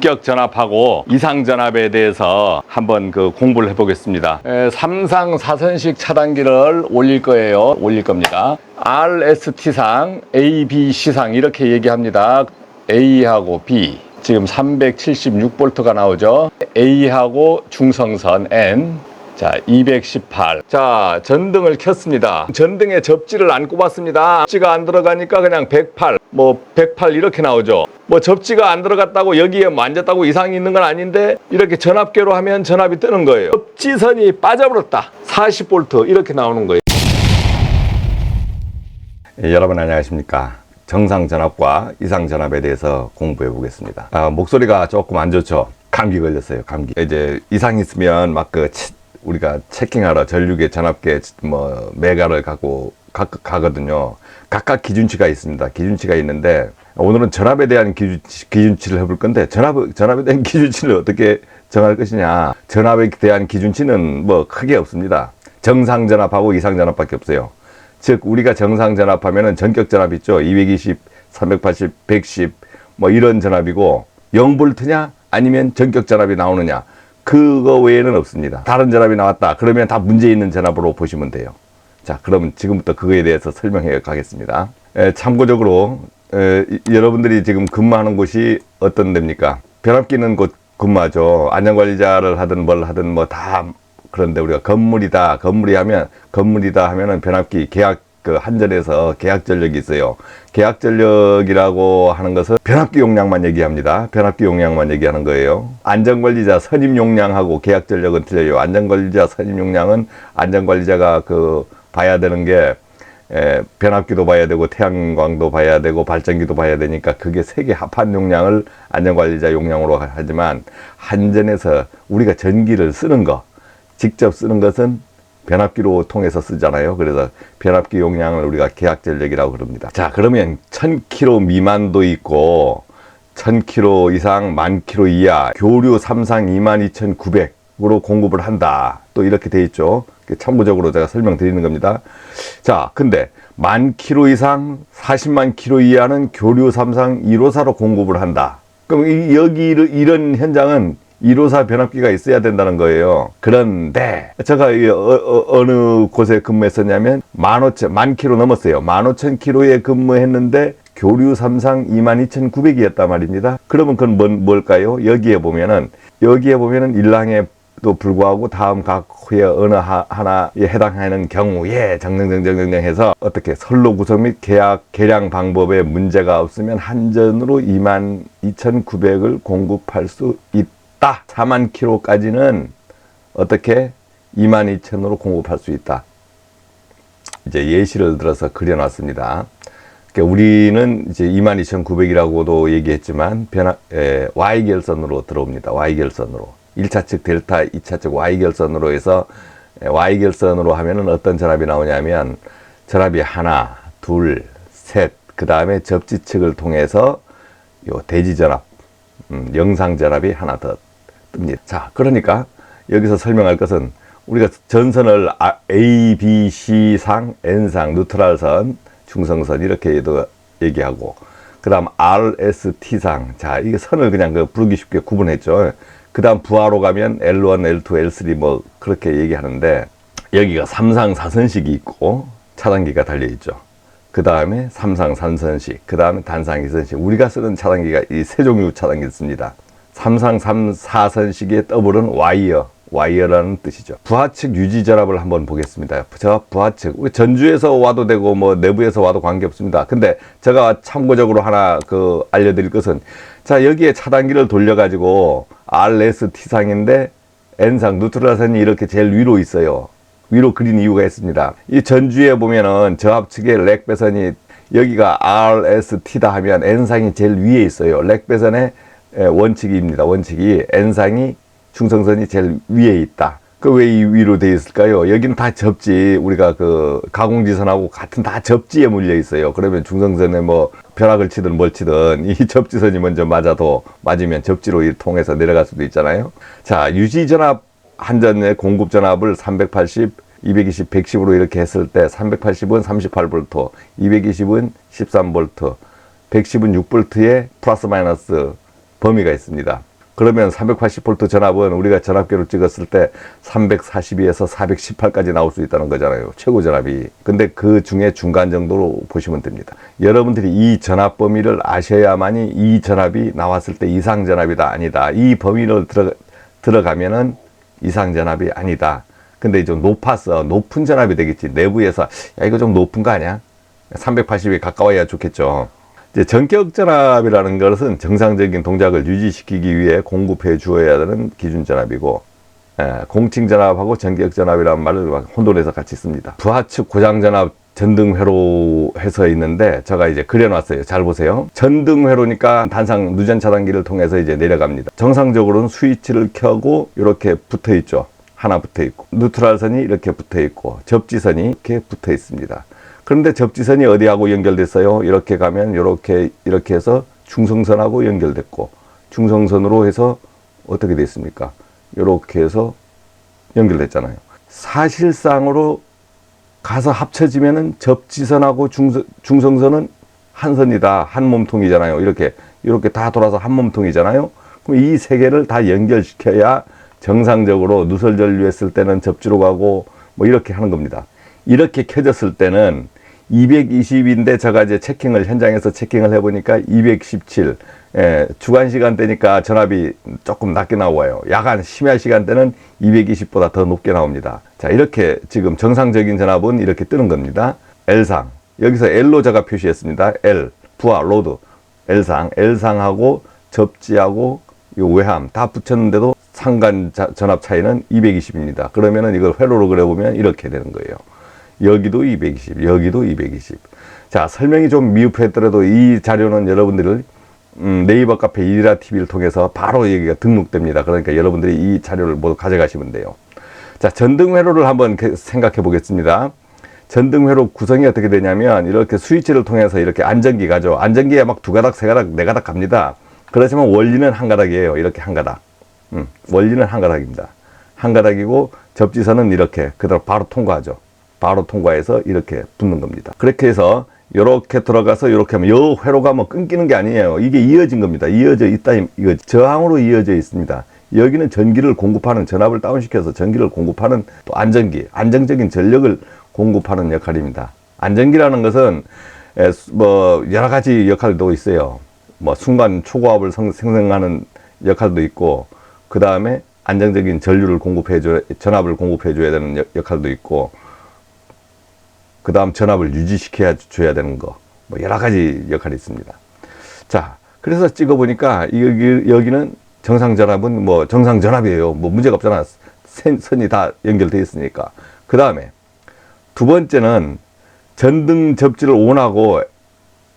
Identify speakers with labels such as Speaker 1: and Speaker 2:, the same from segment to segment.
Speaker 1: 격 전압하고 이상 전압에 대해서 한번 그 공부를 해보겠습니다. 에, 삼상 사선식 차단기를 올릴 거예요. 올릴 겁니다. RST상, A, B, C상 이렇게 얘기합니다. A하고 B 지금 376V가 나오죠. A하고 중성선 N 자, 218. 자, 전등을 켰습니다. 전등에 접지를 안 꼽았습니다. 접지가 안 들어가니까 그냥 108, 뭐 108 이렇게 나오죠. 뭐 접지가 안 들어갔다고 여기에 만졌다고 이상이 있는 건 아닌데 이렇게 전압계로 하면 전압이 뜨는 거예요. 접지선이 빠져버렸다. 40V 이렇게 나오는 거예요. 예, 여러분 안녕하십니까. 정상 전압과 이상 전압에 대해서 공부해 보겠습니다. 아, 목소리가 조금 안 좋죠. 감기 걸렸어요. 감기. 이제 이상 있으면 막 그 우리가 체킹하러 전류계 전압계 뭐 메가를 갖고 가, 가거든요. 각각 기준치가 있습니다. 기준치가 있는데 오늘은 전압에 대한 기준치, 기준치 를 해볼 건데 전압 전압에 대한 기준치를 어떻게 정할 것이냐? 전압에 대한 기준치는 뭐 크게 없습니다. 정상 전압하고 이상 전압밖에 없어요. 즉 우리가 정상 전압하면은 전격 전압 있죠. 220, 380, 110 뭐 이런 전압이고 0볼트냐 아니면 전격 전압이 나오느냐 그거 외에는 없습니다. 다른 전압이 나왔다. 그러면 다 문제 있는 전압으로 보시면 돼요. 자, 그러면 지금부터 그거에 대해서 설명해 가겠습니다. 에, 참고적으로 에, 이- 여러분들이 지금 근무하는 곳이 어떤 데입니까? 변압기는 곧 근무하죠. 안전관리자를 하든 뭘 하든 뭐 다 그런데 우리가 건물이다, 건물이 하면 건물이다 하면은 변압기 계약 그 한전에서 계약 전력이 있어요. 계약 전력이라고 하는 것은 변압기 용량만 얘기합니다. 변압기 용량만 얘기하는 거예요. 안전관리자 선임 용량하고 계약 전력은 틀려요. 안전관리자 선임 용량은 안전관리자가 그 봐야 되는 게 에, 변압기도 봐야 되고 태양광도 봐야 되고 발전기도 봐야 되니까 그게 세 개 합한 용량을 안전관리자 용량으로 하지만 한전에서 우리가 전기를 쓰는 거 직접 쓰는 것은 변압기로 통해서 쓰잖아요. 그래서 변압기 용량을 우리가 계약 전력이라고 그럽니다. 자, 그러면 1000km 미만도 있고 1000km 이상, 10,000km 이하, 교류 3상 22,900으로 공급을 한다. 또 이렇게 돼 있죠. 참고적으로 제가 설명드리는 겁니다. 자, 근데 만 킬로 이상 40만 킬로 이하는 교류 3상 1호사로 공급을 한다. 그럼 이, 여기 이런 현장은 1호사 변압기가 있어야 된다는 거예요. 그런데 제가 이 어, 느 곳에 근무했었냐면 15,000, 만 킬로 넘었어요. 15,000킬로에 근무했는데 교류 3상 22,900이었단 말입니다. 그러면 그건 뭔, 뭘까요? 여기에 보면은 여기에 보면은 일랑에 도 불구하고 다음 각 후에 어느 하, 하나에 해당하는 경우에 정정정정정 해서 어떻게 선로 구성 및 계약 계량 방법에 문제가 없으면 한전으로 22,900을 공급할 수 있다. 4만 킬로까지는 어떻게 22,000으로 공급할 수 있다. 이제 예시를 들어서 그려놨습니다. 그러니까 우리는 이제 22,900이라고도 얘기했지만 변화, 에, Y 결선으로 들어옵니다. Y 결선으로. 1차 측 델타, 2차 측 Y 결선으로 해서 에, Y 결선으로 하면은 어떤 전압이 나오냐면 전압이 하나, 둘, 셋, 그 다음에 접지 측을 통해서 요 대지 전압, 음, 영상 전압이 하나 더 뜹니다. 자, 그러니까 여기서 설명할 것은 우리가 전선을 아- A, B, C상, N상, 뉴트럴선, 중성선 이렇게도 얘기하고 그 다음 RST상. 자 이게 선을 그냥 그 부르기 쉽게 구분했죠. 그 다음 부하로 가면 L1, L2, L3 뭐 그렇게 얘기하는데 여기가 삼상 사선식이 있고 차단기가 달려있죠. 그 다음에 삼상 삼선식 그 다음에 단상 이선식. 우리가 쓰는 차단기가 이 세 종류 차단기 있습니다 삼상 삼 사선식의 더블은 와이어 와이어라는 뜻이죠. 부하측 유지 전압을 한번 보겠습니다. 저 부하측 전주에서 와도 되고 뭐 내부에서 와도 관계 없습니다. 근데 제가 참고적으로 하나 그 알려드릴 것은 자 여기에 차단기를 돌려가지고 RST상인데 N상 뉴트럴선이 이렇게 제일 위로 있어요. 위로 그린 이유가 있습니다. 이 전주에 보면은 저압측에 렉 배선이 여기가 RST다 하면 N상이 제일 위에 있어요. 렉 배선의 에, 원칙입니다. 원칙이 N상이 중성선이 제일 위에 있다. 그 왜 이 위로 돼 있을까요? 여기는 다 접지, 우리가 그 가공지선하고 같은 다 접지에 물려 있어요. 그러면 중성선에 뭐 벼락을 치든 뭘 치든 이 접지선이 먼저 맞아도 맞으면 접지로 이 통해서 내려갈 수도 있잖아요. 자, 유지 전압 한 전의 공급 전압을 380, 220, 110으로 이렇게 했을 때 380은 38V, 220은 13V, 110은 6V의 플러스 마이너스 범위가 있습니다. 그러면 380V 전압은 우리가 전압계로 찍었을 때 342에서 418까지 나올 수 있다는 거잖아요. 최고 전압이. 근데 그 중에 중간 정도로 보시면 됩니다. 여러분들이 이 전압 범위를 아셔야만이 이 전압이 나왔을 때 이상 전압이다 아니다. 이 범위를 들어, 들어가면은 이상 전압이 아니다. 근데 좀 높아서 높은 전압이 되겠지. 내부에서 야 이거 좀 높은 거 아니야? 380에 가까워야 좋겠죠. 이제 전격 전압이라는 것은 정상적인 동작을 유지시키기 위해 공급해 주어야 되는 기준 전압이고 예, 공칭 전압하고 전격 전압이라는 말을 막 혼돈해서 같이 씁니다. 부하측 고장 전압 전등 회로 해서 있는데 제가 이제 그려놨어요. 잘 보세요. 전등 회로니까 단상 누전 차단기를 통해서 이제 내려갑니다. 정상적으로는 스위치를 켜고 이렇게 붙어 있죠. 하나 붙어 있고 뉴트럴선이 이렇게 붙어 있고 접지선이 이렇게 붙어 있습니다. 그런데 접지선이 어디하고 연결됐어요? 이렇게 가면 이렇게 이렇게 해서 중성선하고 연결됐고 중성선으로 해서 어떻게 됐습니까? 이렇게 해서 연결됐잖아요. 사실상으로 가서 합쳐지면은 접지선하고 중성, 중성선은 한 선이다. 한 몸통이잖아요. 이렇게 이렇게 다 돌아서 한 몸통이잖아요. 그럼 이 세 개를 다 연결시켜야 정상적으로 누설 전류했을 때는 접지로 가고 뭐 이렇게 하는 겁니다. 이렇게 켜졌을 때는 220인데 제가 이제 체킹을 현장에서 체킹을 해보니까 217 예, 주간 시간대니까 전압이 조금 낮게 나와요. 야간 심야 시간대는 220보다 더 높게 나옵니다. 자 이렇게 지금 정상적인 전압은 이렇게 뜨는 겁니다. L상 여기서 L로 제가 표시했습니다. L 부하 로드 L상 L상하고 접지하고 요 외함 다 붙였는데도 상간 자- 전압 차이는 220입니다. 그러면은 이걸 회로로 그려보면 이렇게 되는 거예요. 여기도 220, 여기도 220. 자, 설명이 좀 미흡했더라도 이 자료는 여러분들을 음, 네이버 카페 이라 TV를 통해서 바로 여기가 등록됩니다. 그러니까 여러분들이 이 자료를 모두 가져가시면 돼요. 자, 전등 회로를 한번 그- 생각해 보겠습니다. 전등 회로 구성이 어떻게 되냐면 이렇게 스위치를 통해서 이렇게 안전기 가죠. 안전기에 막 두 가닥, 세 가닥, 네 가닥 갑니다. 그렇지만 원리는 한 가닥이에요. 이렇게 한 가닥. 음, 원리는 한 가닥입니다. 한 가닥이고 접지선은 이렇게 그대로 바로 통과하죠. 바로 통과해서 이렇게 붙는 겁니다. 그렇게 해서 이렇게 들어가서 이렇게 하면 요 회로가 뭐 끊기는 게 아니에요. 이게 이어진 겁니다. 이어져 있다 이거 저항으로 이어져 있습니다. 여기는 전기를 공급하는 전압을 다운시켜서 전기를 공급하는 또 안전기, 안정적인 전력을 공급하는 역할입니다. 안전기라는 것은 뭐 여러 가지 역할도 있어요. 뭐 순간 초고압을 성- 생성하는 역할도 있고 그 다음에 안정적인 전류를 공급해 줘 전압을 공급해 줘야 되는 역- 역할도 있고 그 다음 전압을 유지시켜야 줘야 되는 거, 뭐 여러 가지 역할이 있습니다. 자, 그래서 찍어보니까 여기, 여기는 정상 전압은 뭐 정상 전압이에요. 뭐 문제가 없잖아. 선- 선이 다 연결되어 있으니까. 그 다음에 두 번째는 전등 접지를 온하고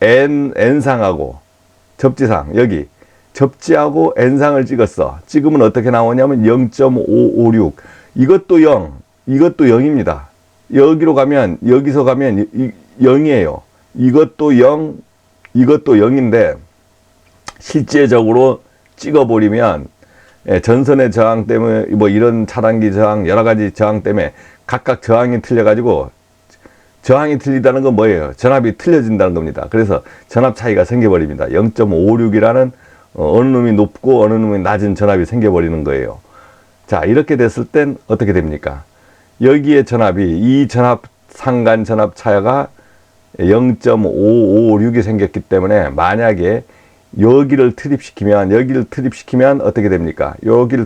Speaker 1: N, N상하고 접지상, 여기 접지하고 N상을 찍었어. 찍으면 어떻게 나오냐면 0.556. 이것도 0, 이것도 0입니다. 여기로 가면, 여기서 가면 이, 0이에요. 이것도 0, 이것도 0인데, 실제적으로 찍어버리면, 예, 전선의 저항 때문에, 뭐 이런 차단기 저항, 여러 가지 저항 때문에 각각 저항이 틀려가지고, 저항이 틀리다는 건 뭐예요? 전압이 틀려진다는 겁니다. 그래서 전압 차이가 생겨버립니다. 0.56이라는 어, 어느 놈이 높고 어느 놈이 낮은 전압이 생겨버리는 거예요. 자, 이렇게 됐을 땐 어떻게 됩니까? 여기에 전압이, 이 전압, 상간 전압 차이가 0.556이 생겼기 때문에 만약에 여기를 트립시키면, 여기를 트립시키면 어떻게 됩니까? 여기를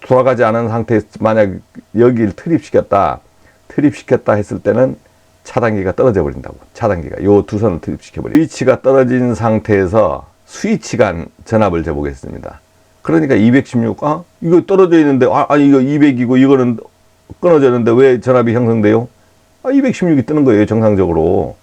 Speaker 1: 돌아가지 않은 상태에서 만약 여기를 트립시켰다, 트립시켰다 했을 때는 차단기가 떨어져 버린다고. 차단기가. 요 두 선을 투입시켜 버려. 스위치가 떨어진 상태에서 스위치 간 전압을 재보겠습니다. 그러니까 216, 아, 이거 떨어져 있는데, 아, 아니, 이거 200이고 이거는 끊어졌는데 왜 전압이 형성돼요? 아, 216이 뜨는 거예요, 정상적으로.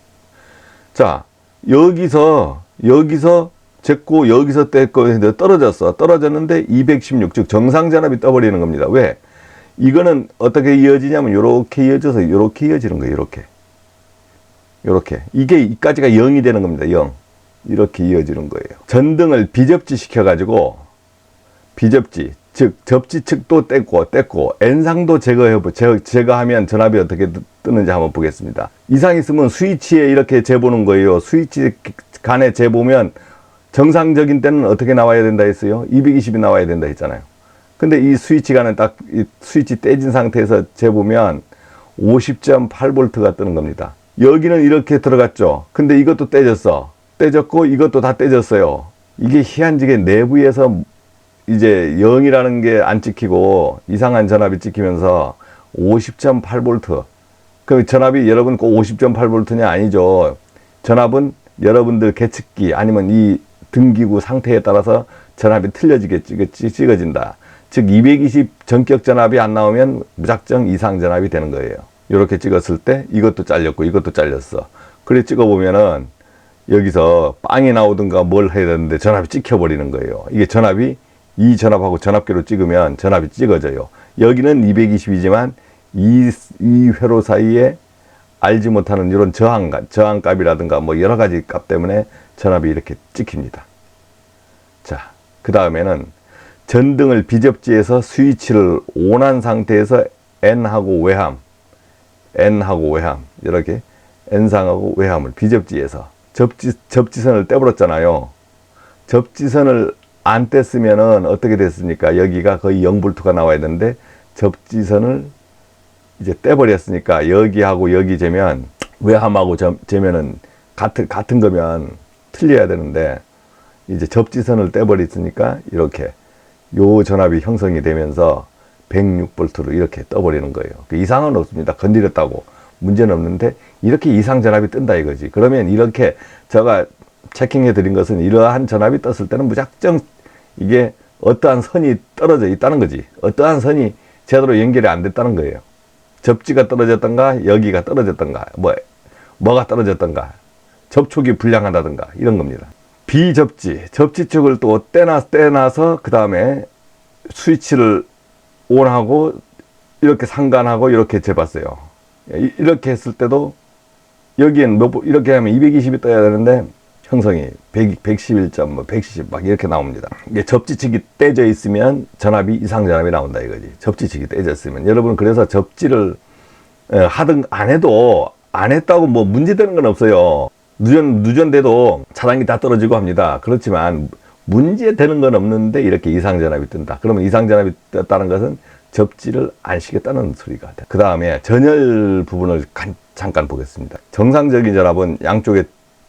Speaker 1: 자, 여기서, 여기서 쟀고, 여기서 했는데 떨어졌어. 떨어졌는데 216, 즉 정상 전압이 떠버리는 겁니다. 왜? 이거는 어떻게 이어지냐면, 요렇게 이어져서 요렇게 이어지는 거예요, 요렇게. 요렇게. 이게 이까지가 0이 되는 겁니다. 0. 이렇게 이어지는 거예요. 전등을 비접지 시켜가지고, 비접지, 즉, 접지 측도 뗐고, 뗐고, N상도 제거해, 제거, 제거하면 전압이 어떻게 뜨- 뜨는지 한번 보겠습니다. 이상 있으면 스위치에 이렇게 재보는 거예요. 스위치 간에 재보면 정상적인 때는 어떻게 나와야 된다 했어요? 220이 나와야 된다 했잖아요. 근데 이 스위치가는 딱이 스위치 떼진 상태에서 재보면 50.8V가 뜨는 겁니다. 여기는 이렇게 들어갔죠. 근데 이것도 떼졌어. 떼졌고 이것도 다 떼졌어요. 이게 희한지게 내부에서 이제 0이라는 게 안 찍히고 이상한 전압이 찍히면서 50.8V. 그럼 전압이 여러분 꼭 50.8V냐 아니죠. 전압은 여러분들 계측기 아니면 이 등기구 상태에 따라서 전압이 틀려지게 찍어, 찍어진다. 즉 220 전격 전압이 안 나오면 무작정 이상 전압이 되는 거예요. 이렇게 찍었을 때 이것도 잘렸고 이것도 잘렸어. 그래 찍어 보면은 여기서 빵이 나오든가 뭘 해야 되는데 전압이 찍혀 버리는 거예요. 이게 전압이 이 전압하고 전압계로 찍으면 전압이 찍어져요. 여기는 220이지만 이, 이 회로 사이에 알지 못하는 이런 저항값, 저항값이라든가 뭐 여러 가지 값 때문에 전압이 이렇게 찍힙니다. 자, 그 다음에는 전등을 비접지해서 스위치를 온한 상태에서 N하고 외함, N하고 외함, 이렇게 N상하고 외함을 비접지해서 접지, 접지선을 떼버렸잖아요. 접지선을 안 뗐으면은 어떻게 됐습니까? 여기가 거의 0볼트가 나와야 되는데 접지선을 이제 떼버렸으니까 여기하고 여기 재면 외함하고 점- 재면은 같은 같은 거면 틀려야 되는데 이제 접지선을 떼버렸으니까 이렇게 요 전압이 형성이 되면서 106볼트로 이렇게 떠버리는 거예요. 그 이상은 없습니다. 건드렸다고 문제는 없는데 이렇게 이상 전압이 뜬다 이거지. 그러면 이렇게 제가 체킹해 드린 것은 이러한 전압이 떴을 때는 무작정 이게 어떠한 선이 떨어져 있다는 거지. 어떠한 선이 제대로 연결이 안 됐다는 거예요. 접지가 떨어졌던가 여기가 떨어졌던가 뭐 뭐가 떨어졌던가 접촉이 불량하다든가 이런 겁니다. 비접지 접지 쪽을 또 떼놔 떼놔서 그 다음에 스위치를 온하고 이렇게 상관하고 이렇게 재봤어요. 이- 이렇게 했을 때도 여기엔 몇, 보- 이렇게 하면 220이 떠야 되는데 형성이 100, 111점, 뭐170막 이렇게 나옵니다. 이게 접지측이 떼져 있으면 전압이 이상 전압이 나온다 이거지. 접지측이 떼져 있으면 여러분 그래서 접지를 에, 하든 안 해도 안 했다고 뭐 문제되는 건 없어요. 누전 누전돼도 차단기 다 떨어지고 합니다. 그렇지만 문제되는 건 없는데 이렇게 이상 전압이 뜬다. 그러면 이상 전압이 떴다는 것은 접지를 안 시켰다는 소리가 돼. 그 다음에 전열 부분을 간- 잠깐 보겠습니다. 정상적인 전압은 양쪽에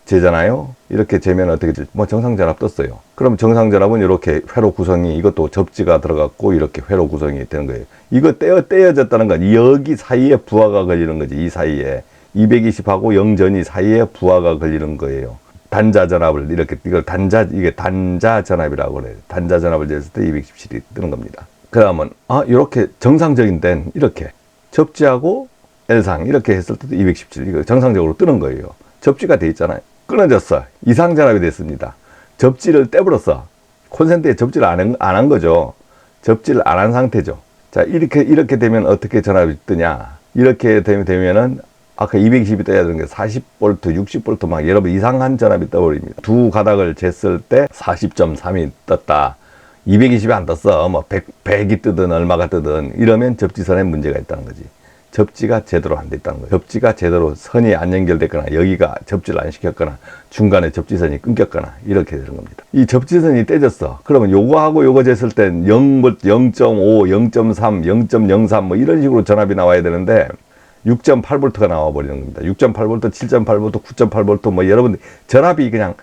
Speaker 1: 재잖아요. 이렇게 재면 어떻게 되지? 뭐 정상 전압 떴어요. 그럼 정상 전압은 이렇게 회로 구성이 이것도 접지가 들어갔고 이렇게 회로 구성이 되는 거예요. 이거 떼어 떼어졌다는 건 여기 사이에 부하가 걸리는 거지. 이 사이에 220하고 0전이 사이에 부하가 걸리는 거예요. 단자 전압을 이렇게 이걸 단자 이게 단자 전압이라고 그래요. 단자 전압을 쟀을 때 217이 뜨는 겁니다. 그러면 아 이렇게 정상적인 데는 이렇게 접지하고 L상 이렇게 했을 때도 217 이거 정상적으로 뜨는 거예요. 접지가 돼 있잖아요. 끊어졌어. 이상 전압이 됐습니다. 접지를 떼버렸어. 콘센트에 접지를 안한안한 거죠. 접지를 안 한 상태죠. 자 이렇게 이렇게 되면 어떻게 전압이 뜨냐? 이렇게 되면 되면은 아까 220이 떠야 되는 게 40V, 60V 막 여러분 이상한 전압이 떠버립니다. 두 가닥을 쟀을 때 40.3이 떴다. 220이 안 떴어. 뭐 100, 100이 뜨든 얼마가 뜨든 이러면 접지선에 문제가 있다는 거지. 접지가 제대로 안 됐다는 거예요. 접지가 제대로 선이 안 연결됐거나 여기가 접지를 안 시켰거나 중간에 접지선이 끊겼거나 이렇게 되는 겁니다. 이 접지선이 떼졌어. 그러면 요거하고 요거 쟀을 땐 0, 0.5, 0.3, 0.03 뭐 이런 식으로 전압이 나와야 되는데 6.8V가 나와 버리는 겁니다. 6.8V, 7.8V, 9.8V 뭐 여러분 전압이 그냥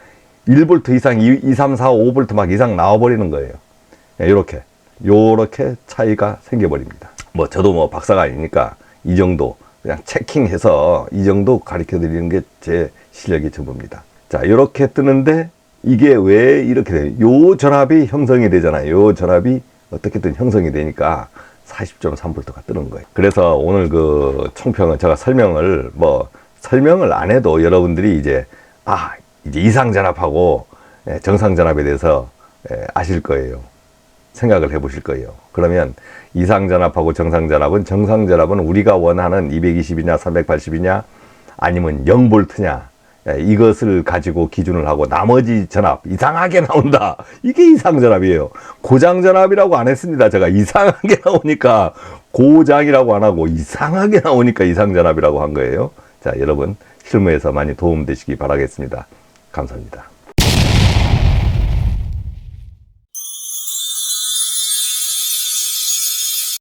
Speaker 1: 1V 이상, 2, 2 3, 4, 5V 막 이상 나와 버리는 거예요. 이렇게 요렇게 차이가 생겨 버립니다. 뭐 저도 뭐 박사가 아니니까 이 정도 그냥 체킹해서 이 정도 가르쳐 드리는 게 제 실력의 전부입니다. 자, 이렇게 뜨는데 이게 왜 이렇게 돼요? 요 전압이 형성이 되잖아요. 요 전압이 어떻게든 형성이 되니까 40.3V가 뜨는 거예요. 그래서 오늘 그 총평은 제가 설명을 뭐 설명을 안 해도 여러분들이 이제 아, 이제 이상 전압하고 예, 정상 전압에 대해서 예, 아실 거예요. 생각을 해 보실 거예요. 그러면 이상 전압하고 정상 전압은 정상 전압은 우리가 원하는 220이냐 380이냐 아니면 0볼트냐 예, 이것을 가지고 기준을 하고 나머지 전압 이상하게 나온다. 이게 이상 전압이에요. 고장 전압이라고 안 했습니다. 제가 이상하게 나오니까 고장이라고 안 하고 이상하게 나오니까 이상 전압이라고 한 거예요. 자, 여러분 실무에서 많이 도움 되시기 바라겠습니다. 감사합니다.